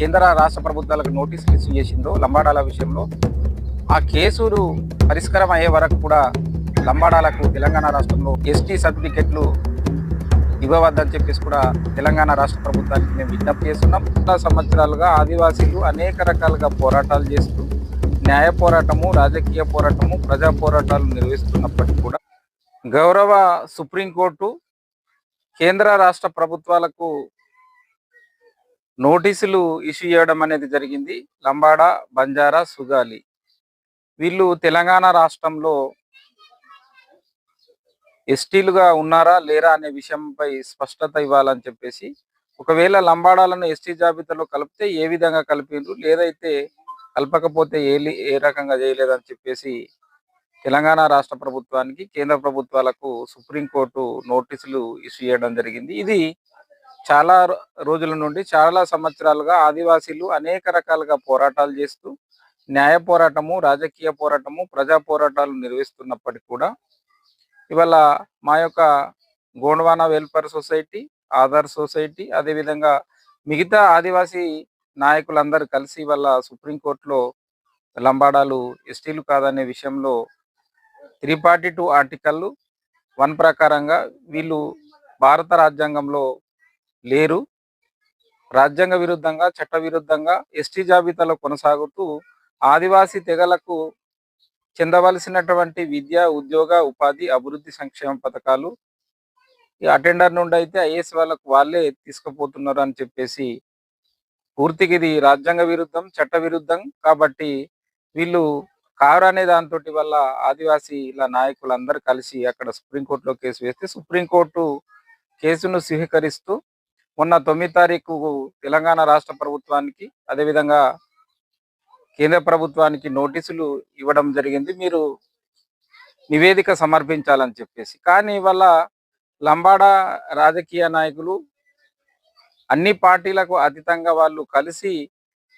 కేంద్ర రాష్ట్ర ప్రభుత్వాలకు నోటీసులు ఇష్యూ చేసిందో లంబాడాల విషయంలో ఆ కేసులు పరిష్కారం అయ్యే వరకు కూడా లంబాడాలకు తెలంగాణ రాష్ట్రంలో ఎస్టీ సర్టిఫికెట్లు ఇవ్వవద్దని చెప్పేసి కూడా తెలంగాణ రాష్ట్ర ప్రభుత్వానికి మేము విజ్ఞప్తి చేస్తున్నాం. చాలా సంవత్సరాలుగా ఆదివాసీలు అనేక రకాలుగా పోరాటాలు చేస్తూ న్యాయ పోరాటము రాజకీయ పోరాటము ప్రజా పోరాటాలు నిర్వహిస్తున్నప్పటికీ కూడా గౌరవ సుప్రీంకోర్టు కేంద్ర రాష్ట్ర ప్రభుత్వాలకు నోటీసులు ఇష్యూ చేయడం అనేది జరిగింది. లంబాడా బంజారా సుగాలి. వీళ్ళు తెలంగాణ రాష్ట్రంలో ఎస్టీలుగా ఉన్నారా లేరా అనే విషయంపై స్పష్టత ఇవ్వాలని చెప్పేసి ఒకవేళ లంబాడాలను ఎస్టీ జాబితాలో కలిపితే ఏ విధంగా కలిపిండ్రు లేదైతే కలపకపోతే ఏ ఏ రకంగా చేయలేదని చెప్పేసి తెలంగాణ రాష్ట్ర ప్రభుత్వానికి కేంద్ర ప్రభుత్వాలకు సుప్రీంకోర్టు నోటీసులు ఇష్యూ చేయడం జరిగింది. ఇది చాలా రోజుల నుండి చాలా సంవత్సరాలుగా ఆదివాసీలు అనేక రకాలుగా పోరాటాలు చేస్తూ న్యాయ పోరాటము రాజకీయ పోరాటము ప్రజా పోరాటాలు నిర్వహిస్తున్నప్పటికీ కూడా ఇవాళ మా యొక్క Gondwana welfare society Aadhaar society అదేవిధంగా మిగతా ఆదివాసీ నాయకులందరూ కలిసి ఇవాళ సుప్రీంకోర్టులో లంబాడాలు ఎస్టీలు కాదనే విషయంలో three forty two article one ప్రకారంగా వీళ్ళు భారత రాజ్యాంగంలో లేరు. రాజ్యాంగ విరుద్ధంగా చట్ట విరుద్ధంగా ఎస్టీ జాబితాలో కొనసాగుతూ ఆదివాసీ తెగలకు చెందవలసినటువంటి విద్య ఉద్యోగ ఉపాధి అభివృద్ధి సంక్షేమ పథకాలు ఈ అటెండర్ నుండి అయితే ఐఏఎస్ వాళ్ళకు వాళ్ళే తీసుకుపోతున్నారు అని చెప్పేసి పూర్తిగా ఇది రాజ్యాంగ విరుద్ధం చట్ట విరుద్ధం కాబట్టి వీళ్ళు కారు అనే దాంతో వల్ల ఆదివాసీల నాయకులందరూ కలిసి అక్కడ సుప్రీంకోర్టులో కేసు వేస్తే సుప్రీంకోర్టు కేసును స్వీకరిస్తూ మొన్న తొమ్మిది తారీఖు తెలంగాణ రాష్ట్ర ప్రభుత్వానికి అదేవిధంగా కేంద్ర ప్రభుత్వానికి నోటీసులు ఇవ్వడం జరిగింది. మీరు నివేదిక సమర్పించాలని చెప్పేసి. కానీ ఇవాళ లంబాడా రాజకీయ నాయకులు అన్ని పార్టీలకు అతీతంగా వాళ్ళు కలిసి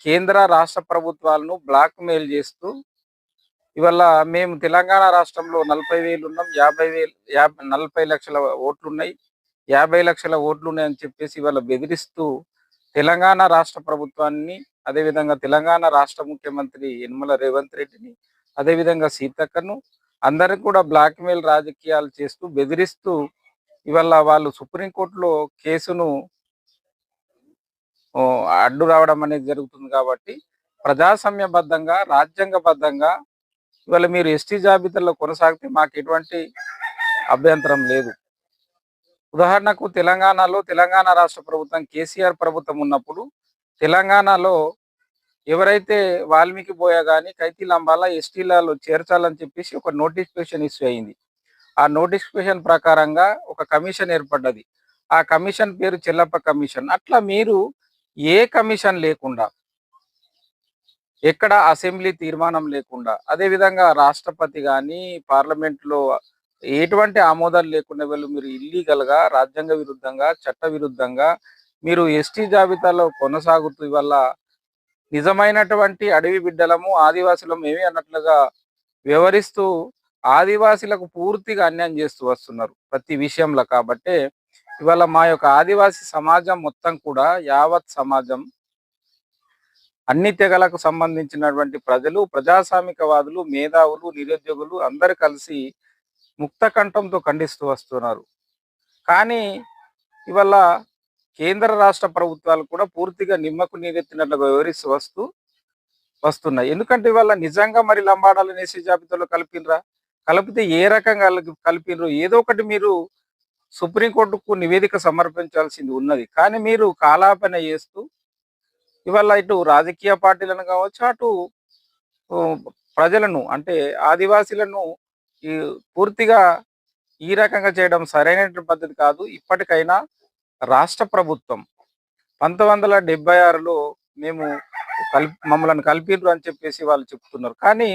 కేంద్ర రాష్ట్ర ప్రభుత్వాలను బ్లాక్ మెయిల్ చేస్తూ ఇవాళ మేము తెలంగాణ రాష్ట్రంలో నలభై వేలు ఉన్నాం యాభై వేలు యాభై నలభై లక్షల ఓట్లు ఉన్నాయి యాభై లక్షల ఓట్లు ఉన్నాయని చెప్పేసి ఇవాళ బెదిరిస్తూ తెలంగాణ రాష్ట్ర ప్రభుత్వాన్ని అదేవిధంగా తెలంగాణ రాష్ట్ర ముఖ్యమంత్రి యనమల రేవంత్ రెడ్డిని అదేవిధంగా సీతక్కను అందరికి కూడా బ్లాక్మెయిల్ రాజకీయాలు చేస్తూ బెదిరిస్తూ ఇవాళ వాళ్ళు సుప్రీంకోర్టులో కేసును అడ్డు రావడం అనేది జరుగుతుంది కాబట్టి ప్రజాసమ్యబద్ధంగా రాజ్యాంగబద్ధంగా ఇవాళ మీరు ఎస్టీ జాబితాలో కొనసాగితే మాకు ఎటువంటి అభ్యంతరం లేదు. ఉదాహరణకు తెలంగాణలో తెలంగాణ రాష్ట్ర ప్రభుత్వం కేసీఆర్ ప్రభుత్వం ఉన్నప్పుడు తెలంగాణలో ఎవరైతే వాల్మీకి పోయా కానీ కైతీ లంబాల ఎస్టీలలో చేర్చాలని చెప్పేసి ఒక నోటిఫికేషన్ ఇష్యూ అయింది. ఆ నోటిఫికేషన్ ప్రకారంగా ఒక కమిషన్ ఏర్పడ్డది. ఆ కమిషన్ పేరు చెల్లప్ప కమిషన్. అట్లా మీరు ఏ కమిషన్ లేకుండా ఎక్కడ అసెంబ్లీ తీర్మానం లేకుండా అదే విధంగా రాష్ట్రపతి కానీ పార్లమెంట్లో ఎటువంటి ఆమోదాలు లేకుండా వీళ్ళు మీరు ఇల్లీగల్గా రాజ్యాంగ విరుద్ధంగా చట్ట విరుద్ధంగా మీరు ఎస్టీ జాబితాలో కొనసాగుతూ వల్ల నిజమైనటువంటి అడవి బిడ్డలము ఆదివాసులము ఏమి అన్నట్లుగా వివరిస్తూ ఆదివాసీలకు పూర్తిగా అన్యాయం చేస్తూ వస్తున్నారు ప్రతి విషయంలో. కాబట్టే ఇవాళ మా యొక్క ఆదివాసీ సమాజం మొత్తం కూడా యావత్ సమాజం అన్ని తెగలకు సంబంధించినటువంటి ప్రజలు ప్రజాస్వామికవాదులు మేధావులు నిరుద్యోగులు అందరు కలిసి ముక్త కంఠంతో ఖండిస్తూ వస్తున్నారు. కానీ ఇవాళ కేంద్ర రాష్ట్ర ప్రభుత్వాలు కూడా పూర్తిగా నిమ్మకు నీరెత్తినట్లుగా వివరిస్తూ వస్తూ వస్తున్నాయి. ఎందుకంటే ఇవాళ నిజంగా మరి లంబాడాలు నేసే జాబితాలో కలిపినరా? కలిపితే ఏ రకంగా కలిపినరు? ఏదో ఒకటి మీరు సుప్రీంకోర్టుకు నివేదిక సమర్పించాల్సింది ఉన్నది. కానీ మీరు కాలాపన చేస్తూ ఇవాళ ఇటు రాజకీయ పార్టీలను కావచ్చు అటు ప్రజలను అంటే ఆదివాసీలను ఈ పూర్తిగా ఈ రకంగా చేయడం సరైన పద్ధతి కాదు. ఇప్పటికైనా రాష్ట్ర ప్రభుత్వం పంతొమ్మిది వందల డెబ్బై ఆరులో మేము కల్పి మమ్మల్ని కలిపిర్రు అని చెప్పేసి వాళ్ళు చెప్తున్నారు. కానీ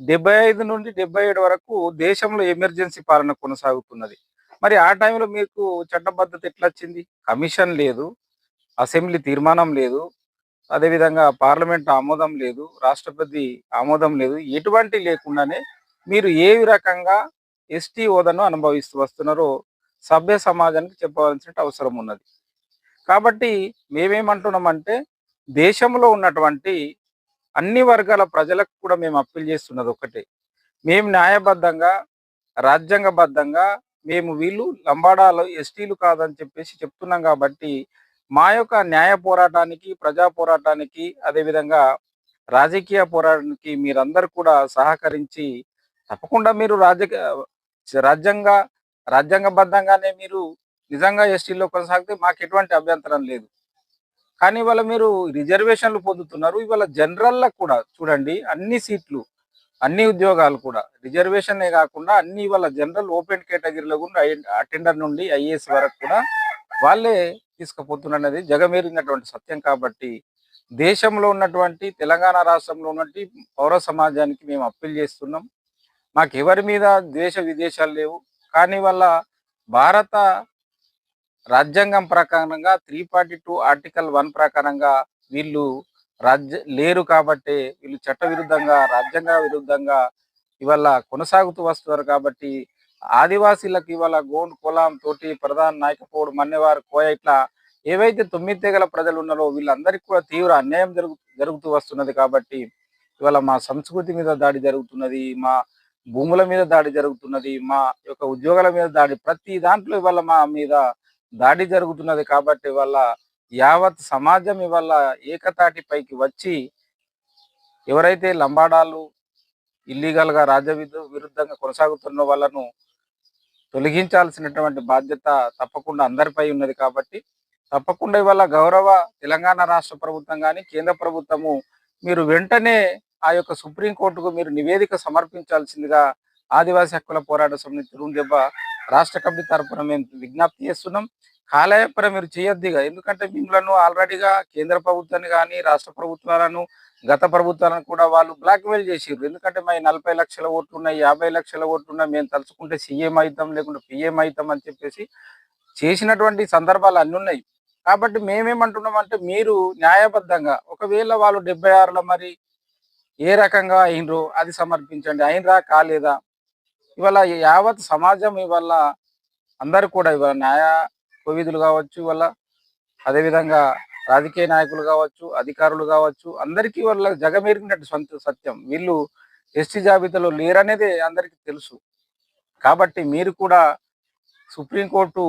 డెబ్బై ఐదు నుండి డెబ్బై ఏడు వరకు దేశంలో ఎమర్జెన్సీ పాలన కొనసాగుతున్నది. మరి ఆ టైంలో మీకు చట్టబద్ధత ఎట్లా వచ్చింది? కమిషన్ లేదు అసెంబ్లీ తీర్మానం లేదు అదేవిధంగా పార్లమెంట్ ఆమోదం లేదు రాష్ట్రపతి ఆమోదం లేదు ఎటువంటి లేకుండానే మీరు ఏ రకంగా ఎస్టీ హోదాను అనుభవిస్తూ వస్తున్నారో సభ్య సమాజానికి చెప్పవలసిన అవసరం ఉన్నది. కాబట్టి మేమేమంటున్నామంటే దేశంలో ఉన్నటువంటి అన్ని వర్గాల ప్రజలకు కూడా మేము అప్పీల్ చేస్తున్నది ఒకటే. మేము న్యాయబద్ధంగా రాజ్యాంగబద్ధంగా మేము వీళ్ళు లంబాడాలు ఎస్టీలు కాదని చెప్పేసి చెప్తున్నాం కాబట్టి మా యొక్క న్యాయ పోరాటానికి ప్రజా పోరాటానికి అదేవిధంగా రాజకీయ పోరాటానికి మీరందరూ కూడా సహకరించి తప్పకుండా మీరు రాజకీయ రాజ్యాంగ రాజ్యాంగబద్ధంగానే మీరు నిజంగా ఎస్టీలో కొనసాగితే మాకు ఎటువంటి అభ్యంతరం లేదు. కానీ ఇవాళ మీరు రిజర్వేషన్లు పొందుతున్నారు. ఇవాళ జనరల్లో కూడా చూడండి అన్ని సీట్లు అన్ని ఉద్యోగాలు కూడా రిజర్వేషనే కాకుండా అన్ని ఇవాళ జనరల్ ఓపెన్ కేటగిరీలో కూడా అటెండర్ నుండి ఐఏఎస్ వరకు కూడా వాళ్ళే తీసుకుపోతున్నది జగమేరినటువంటి సత్యం కాబట్టి దేశంలో ఉన్నటువంటి తెలంగాణ రాష్ట్రంలో ఉన్నటువంటి పౌర సమాజానికి మేము అప్పీల్ చేస్తున్నాం. మాకు ఎవరి మీద దేశ విదేశాలు లేవు. కానీ వాళ్ళ భారత రాజ్యాంగం ప్రకారంగా three forty two article one ప్రకారంగా వీళ్ళు రాజ్య లేరు కాబట్టి వీళ్ళు చట్ట విరుద్ధంగా రాజ్యాంగ విరుద్ధంగా ఇవాళ కొనసాగుతూ వస్తున్నారు కాబట్టి ఆదివాసీలకు ఇవాళ గోండ్ కులం తోటి ప్రధాన నాయకపోడు మన్నెవారు కోయ ఇట్లా ఏవైతే తొమ్మిది తెగల ప్రజలు ఉన్నారో వీళ్ళందరికీ కూడా తీవ్ర అన్యాయం జరుగు జరుగుతూ వస్తున్నది కాబట్టి ఇవాళ మా సంస్కృతి మీద దాడి జరుగుతున్నది మా భూముల మీద దాడి జరుగుతున్నది మా యొక్క ఉద్యోగాల మీద దాడి ప్రతి దాంట్లో ఇవాళ మా మీద దాడి జరుగుతున్నది కాబట్టి వాళ్ళ యావత్ సమాజం ఇవాళ ఏకతాటి పైకి వచ్చి ఎవరైతే లంబాడాలు ఇల్లీగల్గా రాజ్య విరుద్ధంగా కొనసాగుతున్న వాళ్ళను తొలగించాల్సినటువంటి బాధ్యత తప్పకుండా అందరిపై ఉన్నది కాబట్టి తప్పకుండా ఇవాళ గౌరవ తెలంగాణ రాష్ట్ర ప్రభుత్వం కానీ కేంద్ర ప్రభుత్వము మీరు వెంటనే ఆ యొక్క సుప్రీంకోర్టుకు మీరు నివేదిక సమర్పించాల్సిందిగా ఆదివాసీ హక్కుల పోరాట సమితి తిరుగుదెబ్బ రాష్ట్ర కమిటీ తరఫున మేము విజ్ఞప్తి చేస్తున్నాం. కాలయాపన మీరు చేయొద్దిగా ఎందుకంటే మిమ్మలను ఆల్రెడీగా కేంద్ర ప్రభుత్వాన్ని కానీ రాష్ట్ర ప్రభుత్వాలను గత ప్రభుత్వాలను కూడా వాళ్ళు బ్లాక్మెయిల్ చేసారు ఎందుకంటే మా నలభై లక్షల ఓట్లు ఉన్నాయి యాభై లక్షల ఓట్లు ఉన్నాయి మేము తలుచుకుంటే సీఎం అవుతాం లేకుంటే పిఎం అవుతాం అని చెప్పేసి చేసినటువంటి సందర్భాలు అన్ని ఉన్నాయి. కాబట్టి మేమేమంటున్నాం అంటే మీరు న్యాయబద్ధంగా ఒకవేళ వాళ్ళు డెబ్బై ఆరులో మరి ఏ రకంగా అయినరు అది సమర్పించండి. అయినరా కాలేదా? ఇవాళ యావత్ సమాజం ఇవాళ అందరు కూడా ఇవాళ న్యాయ కోవిధులు కావచ్చు ఇవాళ అదేవిధంగా రాజకీయ నాయకులు కావచ్చు అధికారులు కావచ్చు అందరికీ వాళ్ళ జగమెరిగినట్టు సొంత సత్యం. వీళ్ళు ఎస్టీ జాబితాలో లేరనేది అందరికీ తెలుసు. కాబట్టి మీరు కూడా సుప్రీంకోర్టు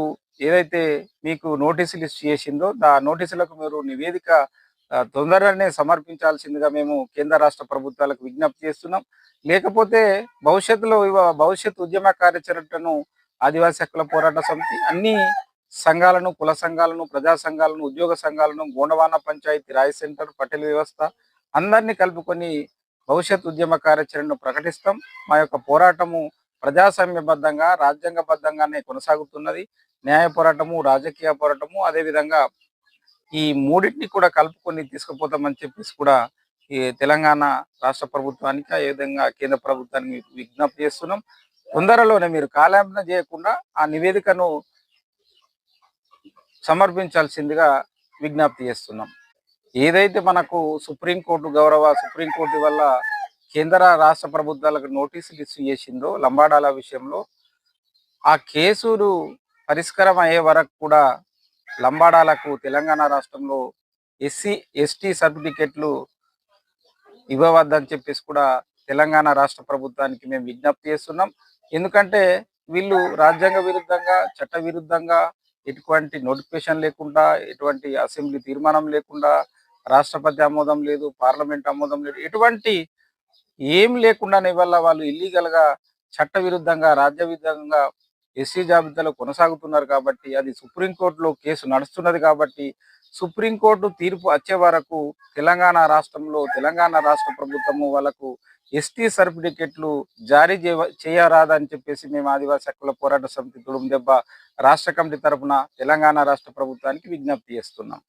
ఏదైతే మీకు నోటీసులు ఇష్యూ చేసిందో ఆ నోటీసులకు మీరు నివేదిక తొందరగానే సమర్పించాల్సిందిగా మేము కేంద్ర రాష్ట్ర ప్రభుత్వాలకు విజ్ఞప్తి చేస్తున్నాం. లేకపోతే భవిష్యత్తులో భవిష్యత్ ఉద్యమ కార్యాచరణను ఆదివాసీ హక్కుల పోరాట సమితి అన్ని సంఘాలను కుల సంఘాలను ప్రజా సంఘాలను ఉద్యోగ సంఘాలను గోండవాన పంచాయతీ రాయ్ సెంటర్ పటేల్ వ్యవస్థ అందరినీ కలుపుకొని భవిష్యత్ ఉద్యమ కార్యాచరణను ప్రకటిస్తాం. మా యొక్క పోరాటము ప్రజాస్వామ్యబద్ధంగా రాజ్యాంగబద్ధంగానే కొనసాగుతున్నది. న్యాయ పోరాటము రాజకీయ పోరాటము అదేవిధంగా ఈ మూడింటిని కూడా కలుపుకొని తీసుకుపోతామని చెప్పేసి కూడా ఈ తెలంగాణ రాష్ట్ర ప్రభుత్వానికి ఏ విధంగా కేంద్ర ప్రభుత్వానికి విజ్ఞప్తి చేస్తున్నాం. తొందరలోనే మీరు కాలాంబన చేయకుండా ఆ నివేదికను సమర్పించాల్సిందిగా విజ్ఞప్తి చేస్తున్నాం. ఏదైతే మనకు సుప్రీంకోర్టు గౌరవ సుప్రీంకోర్టు వల్ల కేంద్ర రాష్ట్ర ప్రభుత్వాలకు నోటీసులు ఇష్యూ చేసిందో లంబాడాల విషయంలో ఆ కేసులు పరిష్కారం అయ్యే వరకు కూడా లంబాడాలకు తెలంగాణ రాష్ట్రంలో ఎస్సీ ఎస్టీ సర్టిఫికెట్లు ఇవ్వవద్దని చెప్పేసి కూడా తెలంగాణ రాష్ట్ర ప్రభుత్వానికి మేము విజ్ఞప్తి చేస్తున్నాం. ఎందుకంటే వీళ్ళు రాజ్యాంగ విరుద్ధంగా చట్ట విరుద్ధంగా ఎటువంటి నోటిఫికేషన్ లేకుండా ఎటువంటి అసెంబ్లీ తీర్మానం లేకుండా రాష్ట్రపతి ఆమోదం లేదు పార్లమెంట్ ఆమోదం లేదు ఎటువంటి ఏం లేకుండానే వల్ల వాళ్ళు ఇల్లీగల్గా చట్ట విరుద్ధంగా రాజ్య విరుద్ధంగా ఎస్సీ జాబితాలో కొనసాగుతున్నారు కాబట్టి అది సుప్రీంకోర్టులో కేసు నడుస్తున్నది కాబట్టి సుప్రీంకోర్టు తీర్పు వచ్చే వరకు తెలంగాణ రాష్ట్రంలో తెలంగాణ రాష్ట్ర ప్రభుత్వము వాళ్ళకు ఎస్టీ సర్టిఫికెట్లు జారీ చేయరాదని చెప్పేసి మేము ఆదివాసీ హక్కుల పోరాట సమితి తుడుము దెబ్బ రాష్ట్ర కమిటీ తరఫున తెలంగాణ రాష్ట్ర ప్రభుత్వానికి విజ్ఞప్తి చేస్తున్నాం.